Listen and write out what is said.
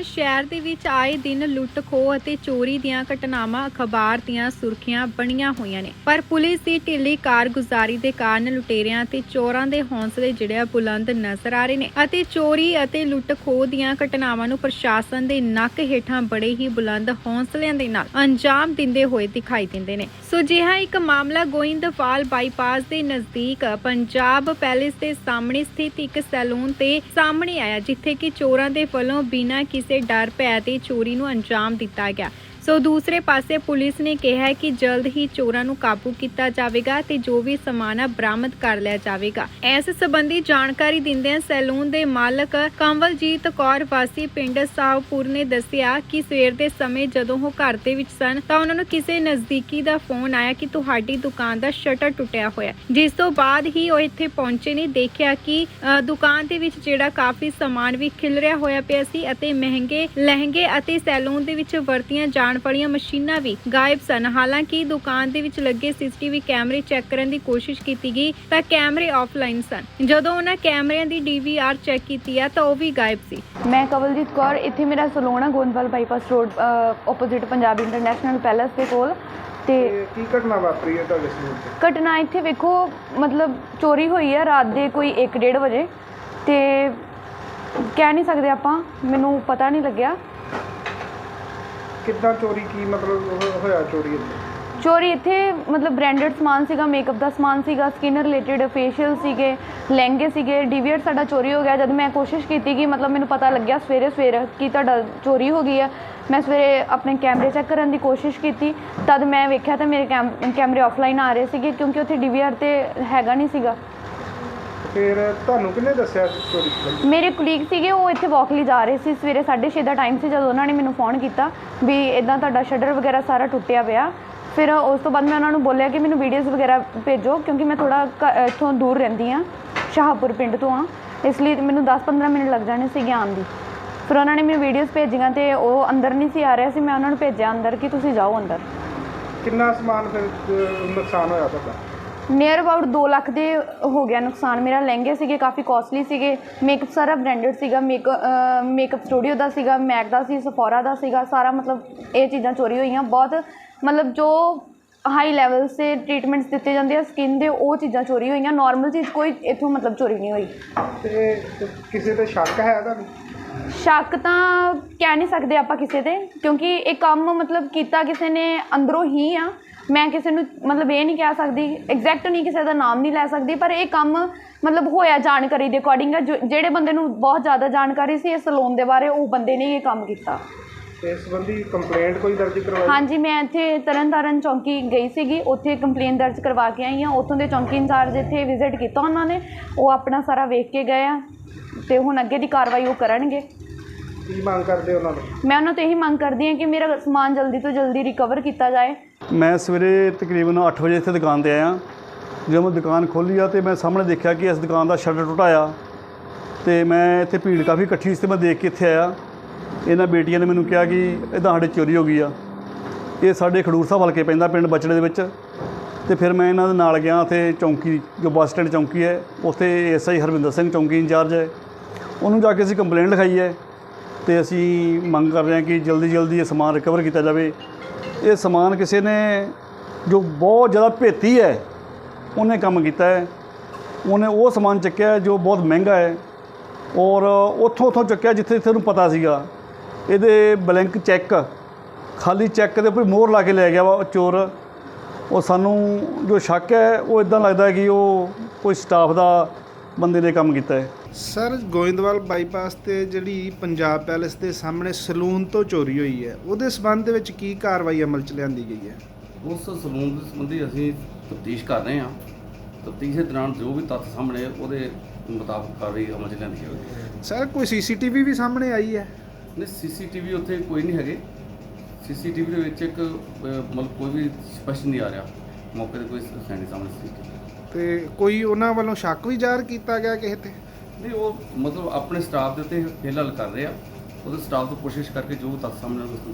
ਦਰਮਿਆਨ ਸ਼ਹਿਰ ਦੇ ਵਿੱਚ ਆਏ ਦਿਨ ਲੁੱਟ ਖੋਹ ਅਤੇ ਚੋਰੀ ਦੀਆਂ ਘਟਨਾਵਾਂ ਅਖਬਾਰ ਦੀਆਂ ਸੁਰਖੀਆਂ ਬਣੀਆਂ ਹੋਈਆਂ ਨੇ। ਪਰ ਪੁਲਿਸ ਦੀ ਢਿੱਲੀ ਕਾਰਗੁਜ਼ਾਰੀ ਦੇ ਕਾਰਨ ਲੁਟੇਰਿਆਂ ਤੇ ਚੋਰਾਂ ਦੇ ਹੌਸਲੇ ਜਿਹੜੇ ਬੁਲੰਦ ਨਜ਼ਰ ਆ ਰਹੇ ਨੇ ਅਤੇ ਚੋਰੀ ਅਤੇ ਲੁੱਟ ਖੋਹ ਦੀਆਂ ਘਟਨਾਵਾਂ ਨੂੰ ਪ੍ਰਸ਼ਾਸਨ ਦੇ ਨੱਕ ਹੇਠਾਂ ਬੜੇ ਹੀ ਬੁਲੰਦ ਹੌਸਲਿਆਂ ਦੇ ਨਾਲ ਅੰਜਾਮ ਦਿੰਦੇ ਹੋਏ ਦਿਖਾਈ ਦਿੰਦੇ ਨੇ। ਸੋ ਜਿਹਾ ਇੱਕ ਮਾਮਲਾ ਗੋਇੰਦਵਾਲ ਬਾਈਪਾਸ ਦੇ ਨਜ਼ਦੀਕ ਪੰਜਾਬ ਪੈਲੇਸ ਦੇ ਸਾਹਮਣੇ ਸਥਿਤ ਇੱਕ ਸੈਲੂਨ ਤੇ ਸਾਹਮਣੇ ਆਇਆ, ਜਿੱਥੇ ਕਿ ਚੋਰਾਂ ਦੇ ਵੱਲੋਂ ਬਿਨਾਂ ਕਿਸੇ ਡਰ ਭੈ ਤੇ ਚੋਰੀ ਨੂੰ ਅੰਜਾਮ ਦਿੱਤਾ ਗਿਆ। ਸੋ ਦੂਸਰੇ ਪਾਸੇ ਪੁਲਿਸ ਨੇ ਕਿਹਾ ਕਿ ਜਲਦ ਹੀ ਚੋਰਾਂ ਨੂੰ ਕਾਬੂ ਕੀਤਾ ਜਾਵੇਗਾ ਤੇ ਜੋ ਵੀ ਸਮਾਨ ਆ ਬਰਾਮਦ ਕਰ ਲਿਆ ਜਾਵੇਗਾ। ਇਸ ਸੰਬੰਧੀ ਜਾਣਕਾਰੀ ਦਿੰਦਿਆਂ ਸੈਲੂਨ ਦੇ ਮਾਲਕ ਕੰਵਲਜੀਤ ਕੌਰ ਵਾਸੀ ਪਿੰਡ ਸਾਹਪੁਰ ਨੇ ਦੱਸਿਆ ਕਿ ਸਵੇਰ ਦੇ ਸਮੇਂ ਜਦੋਂ ਉਹ ਘਰ ਦੇ ਵਿੱਚ ਸਨ, ਤਾਂ ਉਹਨਾਂ ਨੂੰ ਕਿਸੇ ਨਜ਼ਦੀਕੀ ਦਾ ਫੋਨ ਆਇਆ ਕਿ ਤੁਹਾਡੀ ਦੁਕਾਨ ਦਾ ਸ਼ਟਰ ਟੁੱਟਿਆ ਹੋਇਆ ਜਿਸ ਤੋਂ ਬਾਅਦ ਹੀ ਉਹ ਇੱਥੇ ਪਹੁੰਚੇ ਨੇ, ਦੇਖਿਆ ਕਿ ਦੁਕਾਨ ਦੇ ਵਿੱਚ ਜਿਹੜਾ ਕਾਫੀ ਸਮਾਨ ਵੀ ਖਿਲ ਰਿਹਾ ਹੋਇਆ ਪਿਆ ਸੀ ਅਤੇ ਮਹਿੰਗੇ, ਲਹਿੰਗੇ ਅਤੇ ਸੈਲੂਨ ਦੇ ਵਿੱਚ ਵਰਤੀਆਂ ਜਾਣ ਵਾਲੀਆਂ ਮਸ਼ੀਨਾਂ ਵੀ ਗਾਇਬ ਸਨ। ਹਾਲਾਂਕਿ ਦੁਕਾਨ ਦੇ ਵਿੱਚ ਲੱਗੇ ਸੀਸੀਟੀਵੀ ਕੈਮਰੇ ਚੈੱਕ ਕਰਨ ਦੀ ਕੋਸ਼ਿਸ਼ ਕੀਤੀ ਗਈ ਤਾਂ ਕੈਮਰੇ ਆਫਲਾਈਨ ਸਨ। ਜਦੋਂ ਉਹਨਾਂ ਕੈਮਰਿਆਂ ਦੀ ਡੀਵੀਆਰ ਚੈੱਕ ਕੀਤੀ ਆ ਤਾਂ ਉਹ ਵੀ ਗਾਇਬ ਸੀ। ਮੈਂ ਕਵਲਜੀਤ ਕੌਰ ਇੱਥੇ ਮੇਰਾ ਸਲੂਨ ਆ Goindwal bypass road opposite Punjab international palace ਦੇ ਕੋਲ। ਤੇ ਕੀ ਘਟਨਾ ਵਾਪਰੀ ਹੈ ਤੁਹਾਡੇ ਸਲੂਨ ਘਟਨਾ ਇੱਥੇ ਵੇਖੋ ਮਤਲਬ ਚੋਰੀ ਹੋਈ ਆ ਰਾਤ ਦੇ ਕੋਈ 1:30 ਵਜੇ। ਤੇ ਕਹਿ ਨਹੀਂ ਸਕਦੇ ਆਪਾਂ ਮੈਨੂੰ ਪਤਾ ਨਹੀਂ ਲੱਗਿਆ। ਕਿੱਦਾਂ ਚੋਰੀ ਕੀ ਮਤਲਬ ਹੋ- ਹੋਇਆ ਚੋਰੀ ਇੱਥੇ? ਚੋਰੀ ਇੱਥੇ ਮਤਲਬ ਬ੍ਰਾਂਡਡ ਸਮਾਨ ਸੀਗਾ ਮੇਕਅਪ ਦਾ ਸਮਾਨ ਸੀਗਾ ਸਕਿਨ ਰਿਲੇਟਡ ਫੇਸ਼ੀਅਲ ਸੀਗੇ, ਲਹਿੰਗੇ ਸੀਗੇ ਡੀਵੀਆਰ ਸਾਡਾ ਚੋਰੀ ਹੋ ਗਿਆ। ਜਦ ਮੈਂ ਕੋਸ਼ਿਸ਼ ਕੀਤੀ ਕਿ ਮਤਲਬ ਮੈਨੂੰ ਪਤਾ ਲੱਗਿਆ ਸਵੇਰੇ ਸਵੇਰੇ ਕਿ ਤੁਹਾਡਾ ਚੋਰੀ ਹੋ ਗਈ ਆ, ਮੈਂ ਸਵੇਰੇ ਆਪਣੇ ਕੈਮਰੇ ਚੈੱਕ ਕਰਨ ਦੀ ਕੋਸ਼ਿਸ਼ ਕੀਤੀ। ਤਦ ਮੈਂ ਵੇਖਿਆ ਤਾਂ ਮੇਰੇ ਕੈਮ, ਕੈਮਰੇ ਆਫਲਾਈਨ ਆ ਰਹੇ ਸੀਗੇ ਕਿਉਂਕਿ ਉੱਥੇ ਡੀਵੀਆਰ ਤੇ ਹੈਗਾ ਨਹੀਂ ਸੀਗਾ। ਫਿਰ ਤੁਹਾਨੂੰ ਕਿਹਨੇ ਦੱਸਿਆ ਚੋਰੀ ਮੇਰੇ ਕੁਲੀਗ ਸੀਗੇ ਉਹ ਇੱਥੇ ਵਾਕ ਲਈ ਜਾ ਰਹੇ ਸੀ ਸਵੇਰੇ 6:30 ਦਾ ਟਾਈਮ ਸੀ ਜਦੋਂ ਉਹਨਾਂ ਨੇ ਮੈਨੂੰ ਫੋਨ ਕੀਤਾ ਵੀ ਇਦਾਂ ਤੁਹਾਡਾ ਸ਼ਟਰ ਵਗੈਰਾ ਸਾਰਾ ਟੁੱਟਿਆ ਪਿਆ। ਫਿਰ ਉਸ ਤੋਂ ਬਾਅਦ ਮੈਂ ਉਹਨਾਂ ਨੂੰ ਬੋਲਿਆ ਕਿ ਮੈਨੂੰ ਵੀਡੀਓਜ਼ ਵਗੈਰਾ ਭੇਜੋ ਕਿਉਂਕਿ ਮੈਂ ਥੋੜਾ ਇੱਥੋਂ ਦੂਰ ਰਹਿੰਦੀ ਆ ਸ਼ਾਹਪੁਰ ਪਿੰਡ ਤੋਂ ਆ ਇਸ ਲਈ ਮੈਨੂੰ 10-15 ਮਿੰਟ ਲੱਗ ਜਾਣੇ ਸੀਗੇ ਆਉਣ ਦੀ। ਫਿਰ ਉਹਨਾਂ ਨੇ ਮੈਨੂੰ ਵੀਡੀਓਜ਼ ਭੇਜੀਆਂ ਤੇ ਉਹ ਅੰਦਰ ਨਹੀਂ ਸੀ ਆ ਰਿਹਾ ਸੀ ਮੈਂ ਉਹਨਾਂ ਨੂੰ ਭੇਜਿਆ ਅੰਦਰ ਕਿ ਤੁਸੀਂ ਜਾਓ ਅੰਦਰ। ਕਿੰਨਾ ਸਮਾਨ ਫਿਰ ਅਹ, ਨੁਕਸਾਨ ਹੋਇਆ ਤੁਹਾਡਾ? ਨੀਅਰ ਅਬਾਊਟ 2 ਲੱਖ ਦੇ ਹੋ ਗਿਆ ਨੁਕਸਾਨ। ਮੇਰਾ ਲਹਿੰਗੇ ਸੀਗੇ ਕਾਫੀ ਕਾਸਟਲੀ ਸੀਗੇ। ਮੇਕਅਪ ਸਾਰਾ ਬ੍ਰਾਂਡਡ ਸੀਗਾ। ਮੇਕ ਮੇਕਅਪ ਸਟੂਡੀਓ ਦਾ ਸੀਗਾ ਮੈਕ ਦਾ ਸੀ ਸਫੋਰਾ ਦਾ ਸੀਗਾ। ਸਾਰਾ ਮਤਲਬ ਇਹ ਚੀਜ਼ਾਂ ਚੋਰੀ ਹੋਈਆਂ। ਬਹੁਤ ਮਤਲਬ ਜੋ ਹਾਈ ਲੈਵਲ ਸੇ ਟ੍ਰੀਟਮੈਂਟਸ ਦਿੱਤੇ ਜਾਂਦੇ ਆ ਸਕਿਨ ਦੇ ਉਹ ਚੀਜ਼ਾਂ ਚੋਰੀ ਹੋਈਆਂ। ਨਾਰਮਲ ਚੀਜ਼ ਕੋਈ ਇਥੋਂ ਮਤਲਬ ਚੋਰੀ ਨਹੀਂ ਹੋਈ। ਤੇ ਤੇ ਕਿਸੇ ਤੇ ਸ਼ੱਕ ਹੈ ਤੁਹਾਨੂੰ? ਸ਼ੱਕ ਤਾਂ ਕਹਿ ਨਹੀਂ ਸਕਦੇ ਆਪਾਂ ਕਿਸੇ ਤੇ ਕਿਉਂਕਿ ਇਹ ਕੰਮ ਮਤਲਬ ਕੀਤਾ ਕਿਸੇ ਨੇ ਅੰਦਰੋਂ ਹੀ ਆ। ਮੈਂ ਕਿਸੇ ਨੂੰ ਮਤਲਬ ਇਹ ਨਹੀਂ ਕਹਿ ਸਕਦੀ ਐਗਜ਼ੈਕਟ ਨਹੀਂ ਕਿਸੇ ਦਾ ਨਾਮ ਨਹੀਂ ਲੈ ਸਕਦੀ ਪਰ ਇਹ ਕੰਮ ਮਤਲਬ ਹੋਇਆ ਜਾਣਕਾਰੀ ਦੇ ਅਕੋਰਡਿੰਗ ਜਿਹੜੇ ਬੰਦੇ ਨੂੰ ਬਹੁਤ ਜ਼ਿਆਦਾ ਜਾਣਕਾਰੀ ਸੀ ਇਸ ਸਲੂਨ ਦੇ ਬਾਰੇ ਉਹ ਬੰਦੇ ਨੇ ਇਹ ਕੰਮ ਕੀਤਾ। ਇਸ ਸੰਬੰਧੀ ਕੰਪਲੇਂਟ ਕੋਈ ਦਰਜ ਕਰਵਾਈ? ਹਾਂਜੀ ਮੈਂ ਇੱਥੇ ਤਰਨਤਾਰਨ ਚੌਂਕੀ ਗਈ ਸੀਗੀ ਉੱਥੇ ਕੰਪਲੇਨ ਦਰਜ ਕਰਵਾ ਕੇ ਆਈ ਹਾਂ। ਉੱਥੋਂ ਦੇ ਚੌਂਕੀ ਇੰਚਾਰਜ ਇੱਥੇ ਵਿਜ਼ਿਟ ਕੀਤਾ ਉਹਨਾਂ ਨੇ ਉਹ ਆਪਣਾ ਸਾਰਾ ਵੇਖ ਕੇ ਗਏ ਆ ਤੇ ਹੁਣ ਅੱਗੇ ਦੀ ਕਾਰਵਾਈ ਉਹ ਕਰਨਗੇ। ਕੀ ਮੰਗ ਕਰਦੇ ਉਹਨਾਂ ਨੂੰ? ਮੈਂ ਉਹਨਾਂ ਤੋਂ ਇਹੀ ਮੰਗ ਕਰਦੀ ਹਾਂ ਕਿ ਮੇਰਾ ਸਮਾਨ ਜਲਦੀ ਤੋਂ ਜਲਦੀ ਰਿਕਵਰ ਕੀਤਾ ਜਾਏ। ਮੈਂ ਸਵੇਰੇ ਤਕਰੀਬਨ 8 ਵਜੇ ਇੱਥੇ ਦੁਕਾਨ ਤੇ ਆਇਆ। ਜਦੋਂ ਮੈਂ ਦੁਕਾਨ ਖੋਲ੍ਹੀ ਆ ਤੇ ਮੈਂ ਸਾਹਮਣੇ ਦੇਖਿਆ ਕਿ ਇਸ ਦੁਕਾਨ ਦਾ ਸ਼ਟਰ ਟੁੱਟਾ ਆ ਤੇ ਮੈਂ ਇੱਥੇ ਭੀੜ ਕਾਫੀ ਇਕੱਠੀ ਸੀ ਤੇ ਮੈਂ ਦੇਖ ਕੇ ਇੱਥੇ ਆਇਆ। ਇਹਨਾਂ ਬੇਟੀਆਂ ਨੇ ਮੈਨੂੰ ਕਿਹਾ ਕਿ ਇਦਾਂ ਸਾਡੇ ਚੋਰੀ ਹੋ ਗਈ ਆ। ਇਹ ਸਾਡੇ ਖਡੂਰ ਸਾਹਿਬ ਹਲਕੇ ਪੈਂਦਾ ਪਿੰਡ ਬਚੜੇ ਦੇ ਵਿੱਚ। ਤੇ ਫਿਰ ਮੈਂ ਇਹਨਾਂ ਦੇ ਨਾਲ ਗਿਆ ਤੇ ਚੌਂਕੀ ਜੋ ਬੱਸ ਸਟੈਂਡ ਚੌਂਕੀ ਹੈ ਉੱਥੇ ਐਸਆਈ ਹਰਵਿੰਦਰ ਸਿੰਘ ਚੌਂਕੀ ਇੰਚਾਰਜ ਹੈ। ਉਹਨੂੰ ਜਾ ਕੇ ਅਸੀਂ ਕੰਪਲੇਂਟ ਲਿਖਾਈ ਹੈ। ਤੇ ਅਸੀਂ ਮੰਗ ਕਰ ਰਹੇ ਹਾਂ ਕਿ ਜਲਦੀ ਜਲਦੀ ਇਹ ਸਮਾਨ ਰਿਕਵਰ ਕੀਤਾ ਜਾਵੇ। ਇਹ ਸਮਾਨ ਕਿਸੇ ਨੇ ਜੋ ਬਹੁਤ ਜ਼ਿਆਦਾ ਭੇਤੀ ਹੈ, ਉਹਨੇ ਕੰਮ ਕੀਤਾ ਹੈ। ਉਹਨੇ ਉਹ ਸਮਾਨ ਚੱਕਿਆ ਜੋ ਬਹੁਤ ਮਹਿੰਗਾ ਹੈ ਔਰ ਉੱਥੋਂ ਉੱਥੋਂ ਚੱਕਿਆ ਜਿੱਥੇ ਜਿੱਥੇ ਉਹਨੂੰ ਪਤਾ ਸੀਗਾ। ਇਹਦੇ ਬਲੈਂਕ ਚੈੱਕ ਖਾਲੀ ਚੈੱਕ ਦੇ ਉੱਪਰ ਮੋਹਰ ਲਾ ਕੇ ਲੈ ਗਿਆ ਵਾ ਉਹ ਚੋਰ। ਉਹ ਸਾਨੂੰ ਜੋ ਸ਼ੱਕ ਹੈ, ਉਹ ਇਦਾਂ ਲੱਗਦਾ ਕਿ ਉਹ ਕੋਈ ਸਟਾਫ ਦਾ ਬੰਦੇ ਨੇ ਕੰਮ ਕੀਤਾ ਹੈ? ਸਰ ਗੋਇੰਦਵਾਲ ਬਾਈਪਾਸ ਤੇ ਜਿਹੜੀ ਪੰਜਾਬ ਪੈਲੇਸ ਦੇ ਸਾਹਮਣੇ ਸਲੂਨ ਤੋਂ ਚੋਰੀ ਹੋਈ ਹੈ ਉਹਦੇ ਸਬੰਧ ਦੇ ਵਿੱਚ ਕੀ ਕਾਰਵਾਈ ਅਮਲ ਚ ਲਿਆਂਦੀ ਗਈ ਹੈ? ਉਸ ਸਲੂਨ ਦੇ ਸੰਬੰਧੀ ਅਸੀਂ ਤਫਤੀਸ਼ ਕਰ ਰਹੇ ਹਾਂ। ਤਫਤੀਸ਼ ਦੇ ਦੌਰਾਨ ਜੋ ਵੀ ਤੱਥ ਸਾਹਮਣੇ ਉਹਦੇ ਮੁਤਾਬਕ ਕਾਰਵਾਈ ਅਮਲ ਚ ਲਿਆਂਦੀ ਜਾਵੇਗੀ। ਸਰ ਕੋਈ ਸੀਸੀਟੀਵੀ ਵੀ ਸਾਹਮਣੇ ਆਈ ਹੈ? ਨਹੀਂ ਸੀਸੀਟੀਵੀ ਉੱਥੇ ਕੋਈ ਨਹੀਂ ਹੈਗੇ। ਸੀਸੀਟੀਵੀ ਦੇ ਵਿੱਚ ਇੱਕ ਅਹ, ਮਤਲਬ ਕੋਈ ਵੀ ਸਪਸ਼ਟ ਨਹੀਂ ਆ ਰਿਹਾ। ਮੌਕੇ ਤੇ ਕੋਈ ਹੈ ਨਹੀਂ ਸਾਹਮਣੇ ਸੀਸੀਟੀਵੀ। ਤੇ ਕੋਈ ਉਹਨਾਂ ਵੱਲੋਂ ਸ਼ੱਕ ਵੀ ਜ਼ਾਹਰ ਕੀਤਾ ਗਿਆ ਕਿਸੇ ਤੇ? ਨਹੀਂ ਉਹ ਮਤਲਬ ਆਪਣੇ ਸਟਾਫ ਦੇ ਉੱਤੇ ਫਿਲਹਾਲ ਕਰ ਰਹੇ ਆ। ਉਹਦੇ ਸਟਾਫ ਤੋਂ ਕੋਸ਼ਿਸ਼ ਕਰਕੇ ਜੋ ਤੱਥ ਸਾਹਮਣੇ ਆਉਣਗੇ,